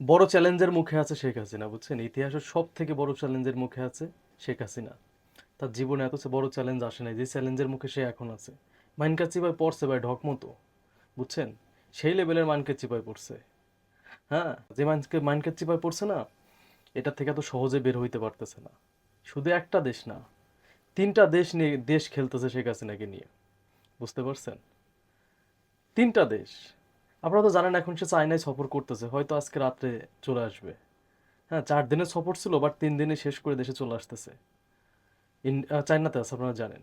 বড় চ্যালেঞ্জের মুখে আছে শেখ হাসিনা, বুঝছেন? ইতিহাসের সব থেকে বড় চ্যালেঞ্জের মুখে আছে শেখ হাসিনা। তার জীবনে এত বড় চ্যালেঞ্জ আসে নাই যে চ্যালেঞ্জের মুখে সে এখন আছে। মাইনকা চিপায় পড়ছে ভাই, ঢক মতো, বুঝছেন? সেই লেভেলের মাইনকে চিপায় পড়ছে। হ্যাঁ যে মাইনকে মাইনকে চিপায় পড়ছে না এটা থেকে তো সহজে বের হইতে পারতেছে না। শুধু একটা দেশ না, তিনটা দেশ নিয়ে, দেশ খেলতেছে শেখ হাসিনাকে নিয়ে, বুঝতে পারছেন? তিনটা দেশ। আপনারা তো জানেন এখন সে চায়নায় সফর করতেছে, হয়তো আজকে রাত্রে চলে আসবে। হ্যাঁ চার দিনের সফর ছিল, বাট তিন দিনে শেষ করে দেশে চলে আসতেছে। চায়নাতে আছে, আপনারা জানেন।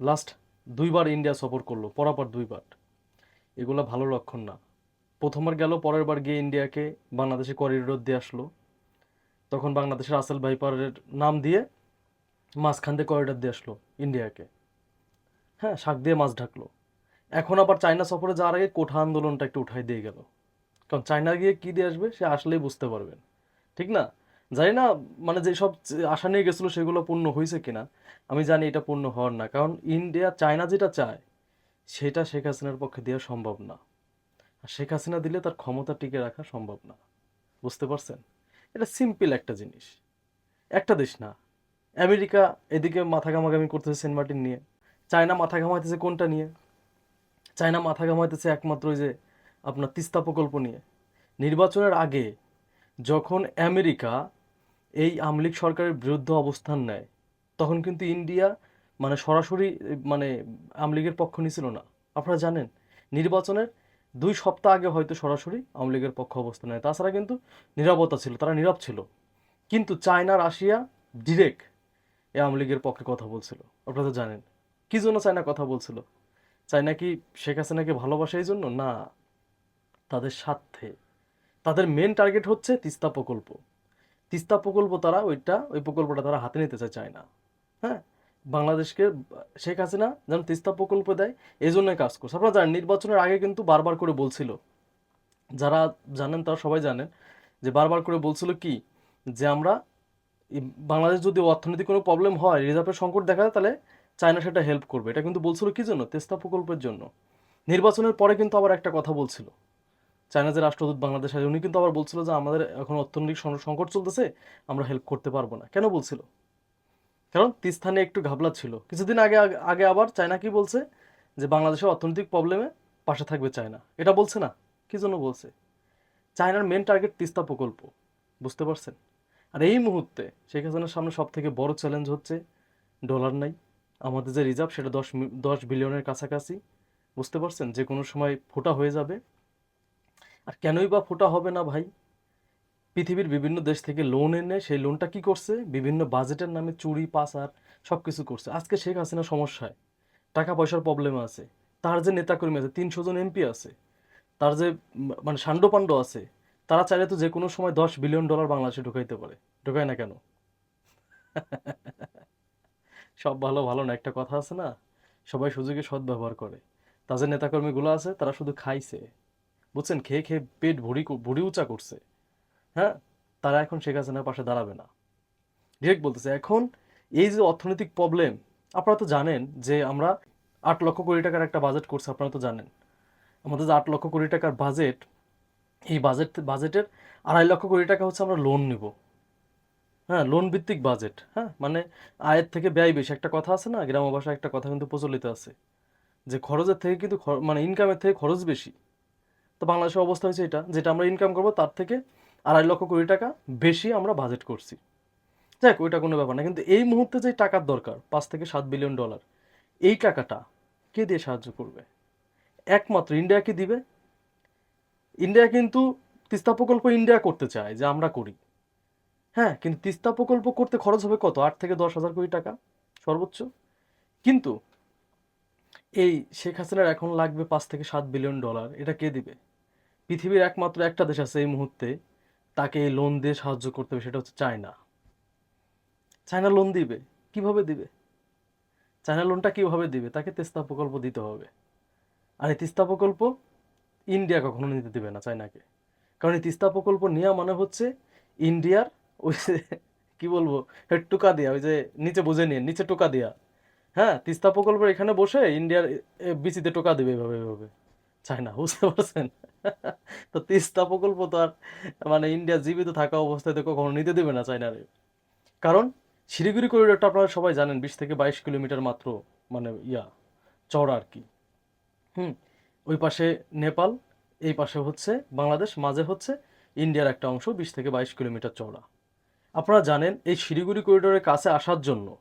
লাস্ট দুইবার ইন্ডিয়া সফর করল, পরাপর দুইবার। এগুলো ভালো লক্ষণ না। প্রথমবার গেল, পরের বার গিয়ে ইন্ডিয়াকে বাংলাদেশে করিডোর দিয়ে আসলো। তখন বাংলাদেশের আসেল ভাইপারের নাম দিয়ে মাঝখান দিয়ে করিডোর দিয়ে আসলো ইন্ডিয়াকে। হ্যাঁ শাক দিয়ে মাছ ঢাকলো। এখন আবার চায়না সফরে যাওয়ার আগে কোঠা আন্দোলনটা একটু উঠাই দিয়ে গেল। কারণ চায়না গিয়ে কী দিয়ে আসবে, সে আসলেই বুঝতে পারবেন। ঠিক না? জানি না মানে যেসব আশা নিয়ে গেছিল সেগুলো পূর্ণ হয়েছে কিনা, আমি জানি এটা পূর্ণ হওয়ার না। কারণ ইন্ডিয়া চায়না যেটা চায়, সেটা শেখ হাসিনার পক্ষে দেওয়া সম্ভব না। আর শেখ হাসিনা দিলে তার ক্ষমতা টিকে রাখা সম্ভব না। বুঝতে পারছেন? এটা সিম্পল একটা জিনিস। একটা দেশ না। আমেরিকা এদিকে মাথা ঘামাঘামি করতেছে সেন্ট মার্টিন নিয়ে। চায়না মাথা ঘামাইতেছে কোনটা নিয়ে? চায়না মাথা ঘামাইতেছে একমাত্র যে আপনার তিস্তা প্রকল্প নিয়ে। নির্বাচনের আগে যখন আমেরিকা এই আমলিক সরকারের বিরুদ্ধে অবস্থান নেয়, তখন কিন্তু ইন্ডিয়া মানে সরাসরি মানে আমলিগের পক্ষ নিছিল না। আপনারা জানেন, নির্বাচনের দুই সপ্তাহ আগে হয়তো সরাসরি আওয়ামী লীগের পক্ষ অবস্থান নেয়। তাছাড়া কিন্তু নিরাপত্তা ছিল, তারা নীরব ছিল। কিন্তু চায়না, রাশিয়া ডিরেক্ট এই আওয়ামী লীগের পক্ষে কথা বলছিল। আপনারা তো জানেন, কী জন্য চায়না কথা বলছিল? চায়না কি শেখ হাসিনাকে ভালোবাসে এই জন্য না, তাদের স্বার্থে। তাদের মেন টার্গেট হচ্ছে তিস্তা প্রকল্প। তিস্তা প্রকল্প তারা ওইটা, ওই প্রকল্পটা তারা হাতে নিতে চায় চায় না। হ্যাঁ? বাংলাদেশকে শেখ হাসিনা যেন তিস্তা প্রকল্প দেয় এই জন্যই কাজ করছে। আপনারা জানেন, নির্বাচনের আগে কিন্তু বারবার করে বলছিল, যারা জানেন তারা সবাই জানেন, যে বারবার করে বলছিল কি, যে আমরা, বাংলাদেশ যদি অর্থনৈতিক কোনো প্রবলেম হয়, রিজার্ভের সংকট দেখা যায়, তাহলে চায়না সেটা হেল্প করবে। এটা কিন্তু বলছিল কি জন্য? তিস্তা প্রকল্পের জন্য। নির্বাচনের পরে কিন্তু আবার একটা কথা বলছিল। চায়না যে রাষ্ট্রদূত বাংলাদেশ আছে, উনি কিন্তু আবার বলছিল যে, আমাদের এখন অর্থনৈতিক সংকট চলতেছে, আমরা হেল্প করতে পারব না। কেন বলছিল? কারণ তিস্তা নিয়ে একটু ঘাবলা ছিল। কিছুদিন আগে, আগে- আগে আবার চায়না কি বলছে? যে বাংলাদেশের অর্থনৈতিক প্রবলেমে পাশে থাকবে চায়না। এটা বলছে না। কি জন্য বলছে? চায়নার মেন টার্গেট তিস্তা প্রকল্প। বুঝতে পারছেন? আর এই মুহূর্তে শেখ হাসিনার সামনে সব থেকে বড় চ্যালেঞ্জ হচ্ছে ডলার নাই। আমাদের যে রিজার্ভ সেটা দশ দশ বিলিয়নের কাছাকাছি। বুঝতে পারছেন? যে কোনো সময় ফোটা হয়ে যাবে। আর কেনই বা ফোটা হবে না ভাই? পৃথিবীর বিভিন্ন দেশ থেকে লোন এনে সেই লোনটা কি করছে? বিভিন্ন বাজেটের নামে চুরি, পাচার সব কিছু করছে। আজকে শেখ হাসিনা সমস্যায়। টাকা পয়সার প্রবলেম আছে। তার যে নেতাকর্মী আছে, তিনশো জন এমপি আছে। তার যে মানে সান্ডপাণ্ড আছে, তারা চাইলে তো যে কোনো সময় দশ বিলিয়ন ডলার বাংলাদেশে ঢুকাইতে পারে। ঢুকায় না কেন? সব ভালো ভালো না। একটা কথা আছে না, সবাই সুযোগে সদ্ব্যবহার করে। তাদের নেতাকর্মীগুলো আছে, তারা শুধু খাইছে। বুঝছেন? খেয়ে খেয়ে পেট ভরি ভুড়ি উঁচা করছে। হ্যাঁ? তারা এখন শেখ হাসিনার পাশে দাঁড়াবে না। ডিরেক্ট বলতেছে, এখন এই যে অর্থনৈতিক প্রবলেম আপনারা তো জানেন যে আমরা আট লক্ষ কোটি টাকার একটা বাজেট করছে, আপনারা তো জানেন। আমাদের যে আট লক্ষ কোটি টাকার বাজেট এই বাজেট বাজেটের আড়াই লক্ষ কোটি টাকা হচ্ছে আমরা লোন নিব। হ্যাঁ লোন ভিত্তিক বাজেট হ্যাঁ? মানে আয়ের থেকে ব্যয় বেশি। একটা কথা আছে না, গ্রাম্য ভাষায় একটা কথা কিন্তু প্রচলিত আছে, যে খরচের থেকে কিন্তু মানে ইনকামের থেকে খরচ বেশি। তো বাংলাদেশের অবস্থা হচ্ছে এটা, যেটা আমরা ইনকাম করব, তার থেকে আড়াই লক্ষ কোটি টাকা বেশি আমরা বাজেট করছি। যাক, ওইটা কোনো ব্যাপার না, কিন্তু এই মুহূর্তে যে টাকার দরকার, পাঁচ থেকে সাত বিলিয়ন ডলার, এই টাকাটা কে দিয়ে সাহায্য করবে? একমাত্র ইন্ডিয়া কি দিবে? ইন্ডিয়া কিন্তু তিস্তা প্রকল্প ইন্ডিয়া করতে চায় যে আমরা করি। হ্যাঁ কিন্তু তিস্তা প্রকল্প করতে খরচ হবে কত? আট থেকে দশ হাজার কোটি টাকা, সর্বোচ্চ? কিন্তু এই শেখ হাসিনার এখন লাগবে পাঁচ থেকে সাত বিলিয়ন ডলার, এটা কে দিবে? পৃথিবীর একমাত্র একটা দেশ আছে এই মুহূর্তে, তাকে এই লোন দিয়ে সাহায্য করতে হবে, সেটা হচ্ছে চায়না। চায়না লোন দিবে, কীভাবে দিবে? চায়না লোনটা কীভাবে দিবে? তাকে তিস্তা প্রকল্প দিতে হবে। আর এই তিস্তা প্রকল্প ইন্ডিয়া কখনো নিতে দেবে না চায়নাকে। কারণ এই তিস্তা প্রকল্প নেওয়া মানে হচ্ছে ইন্ডিয়ার ওই যে কি বলব? টোকা দেওয়া ওই যে নিচে বুঝে নিয়ে, নিচে টোকা দেওয়া হ্যাঁ তিস্তা প্রকল্পের এখানে বসে ইন্ডিয়ার বিচিতে টোকা দেবে এভাবে এভাবে। চায়না, বুঝতে পারছেন? তো তিস্তা প্রকল্প তো আর মানে ইন্ডিয়া জীবিত থাকা অবস্থায় তো কখনো নিতে দেবে না চায়নারে। কারণ শিলিগুড়ি করিডোরটা আপনারা সবাই জানেন, বিশ থেকে বাইশ কিলোমিটার মাত্র মানে ইয়া, চওড়া আর কি। হুম, ওই পাশে নেপাল, এই পাশে হচ্ছে বাংলাদেশ, মাঝে হচ্ছে ইন্ডিয়ার একটা অংশ, বিশ থেকে বাইশ কিলোমিটার চওড়া। আপনারা জানেন এই শিলিগুড়ি করিডোরের কাছে আসার জন্য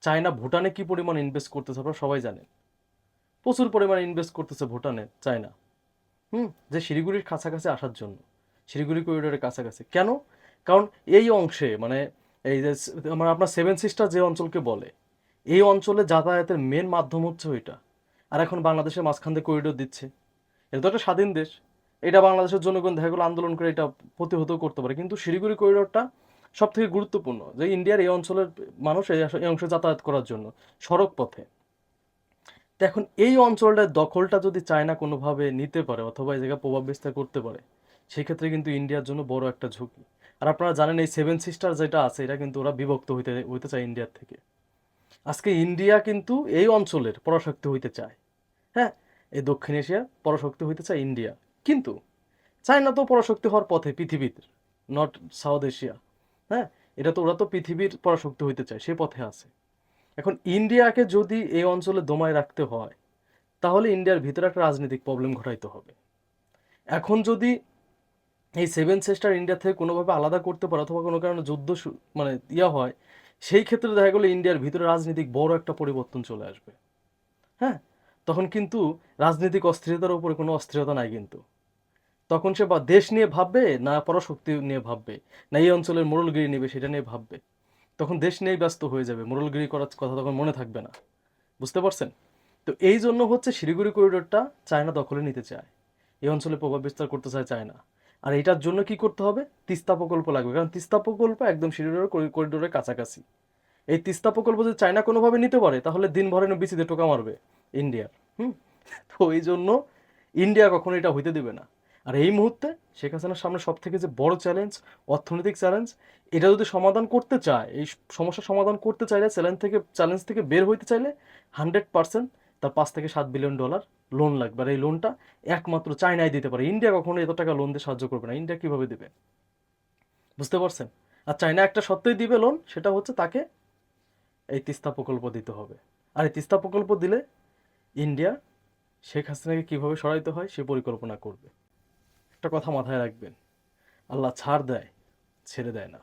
চায়না ভুটানে কি পরিমাণ ইনভেস্ট করতেছে আপনারা সবাই জানেন। প্রচুর পরিমাণে ইনভেস্ট করতেছে ভুটানে, চায়না। হুম? যে শিলিগুড়ির কাছাকাছি আসার জন্য, শিলিগুড়ি করিডোরের কাছাকাছি। কেন? কারণ এই অংশে মানে এই যে স- মানে আপনার সেভেন সিস্টার যে অঞ্চলকে বলে, এই অঞ্চলে যাতায়াতের মেন মাধ্যম হচ্ছে ওইটা। আর এখন বাংলাদেশের মাঝখান দিয়ে করিডোর দিচ্ছে। এটা তো একটা স্বাধীন দেশ। এটা বাংলাদেশের জনগণ দেখা গেলো আন্দোলন করে এটা প্রতিহত করতে পারে। কিন্তু শিলিগুড়ি করিডোরটা সব থেকে গুরুত্বপূর্ণ যে ইন্ডিয়ার এই অঞ্চলের মানুষ এই অংশে যাতায়াত করার জন্য সড়ক পথে। এখন এই অঞ্চলটার দখলটা যদি চায়না কোনোভাবে নিতে পারে অথবা এই জায়গায় প্রভাব বিস্তার করতে পারে, সেক্ষেত্রে কিন্তু ইন্ডিয়ার জন্য বড় একটা ঝুঁকি। আর আপনারা জানেন এই সেভেন সিস্টার যেটা আছে, এটা কিন্তু ওরা বিভক্ত হইতে হইতে চায় ইন্ডিয়ার থেকে। আজকে ইন্ডিয়া কিন্তু এই অঞ্চলের পরাশক্তি হইতে চায়। হ্যাঁ এই দক্ষিণ এশিয়ার পরাশক্তি হইতে চায় ইন্ডিয়া। কিন্তু চায়না তো পরাশক্তি হওয়ার পথে পৃথিবীর নট সাউথ এশিয়া। হ্যাঁ এটা তো ওরা তো পৃথিবীর পরাশক্তি হইতে চায়, সে পথে আছে। এখন ইন্ডিয়াকে যদি এই অঞ্চলে দমায় রাখতে হয়, তাহলে ইন্ডিয়ার ভিতরে একটা রাজনৈতিক প্রবলেম ঘটাইতে হবে। এখন যদি এই সেভেন সিস্টার ইন্ডিয়া থেকে কোনোভাবে আলাদা করতে পারে, অথবা কোনো কারণে যুদ্ধ মানে ইয়া হয়, সেই ক্ষেত্রে দেখা গেলো ইন্ডিয়ার ভিতরে রাজনৈতিক বড় একটা পরিবর্তন চলে আসবে। হ্যাঁ তখন কিন্তু রাজনৈতিক অস্থিরতার উপরে কোনো অস্থিরতা নাই কিন্তু। তখন সে বা দেশ নিয়ে ভাববে না পরাশক্তি নিয়ে ভাববে, না এই অঞ্চলের মোড়লগিরি নেবে, সেটা নিয়ে ভাববে। তখন দেশ নিয়েই ব্যস্ত হয়ে যাবে, মোড়লগিরি করার কথা তখন মনে থাকবে না। বুঝতে পারছেন? তো এই জন্য হচ্ছে শিলিগুড়ি করিডোরটা চায়না দখলে নিতে চায়। এই অঞ্চলে প্রভাব বিস্তার করতে চায় চায়না। আর এটার জন্য কি করতে হবে? তিস্তা প্রকল্প লাগবে, কারণ তিস্তা প্রকল্প একদম শিলিগুড়ি করিডোরের কাছাকাছি। এই তিস্তা প্রকল্প যদি চায়না কোনোভাবে নিতে পারে, তাহলে দিন ভরে বিচিতে টোকা মারবে ইন্ডিয়ার, হুম? তো এই জন্য ইন্ডিয়া কখনো এটা হইতে দেবে না। আর এই মুহূর্তে শেখ হাসিনার সামনে সব থেকে যে বড় চ্যালেঞ্জ অর্থনৈতিক চ্যালেঞ্জ এটা যদি সমাধান করতে চায়, এই সমস্যার সমাধান করতে চাইলে চ্যালেঞ্জ থেকে চ্যালেঞ্জ থেকে বের হইতে চাইলে হান্ড্রেড পার্সেন্ট তার পাঁচ থেকে সাত বিলিয়ন ডলার লোন লাগবে। আর এই লোনটা একমাত্র চায়নায় দিতে পারে। ইন্ডিয়া কখনো এত টাকা লোন দিয়ে সাহায্য করবে না। ইন্ডিয়া কীভাবে দেবে? বুঝতে পারছেন? আর চায়না একটা সত্যই দিবে লোন সেটা হচ্ছে তাকে এই তিস্তা প্রকল্প দিতে হবে। আর এই তিস্তা প্রকল্প দিলে ইন্ডিয়া শেখ হাসিনাকে কীভাবে সরাইতে হয়, সে পরিকল্পনা করবে। একটা কথা মাথায় রাখবেন। আল্লাহ ছাড় দেয় ছেড়ে দেয় না।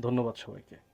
ধন্যবাদ সবাইকে।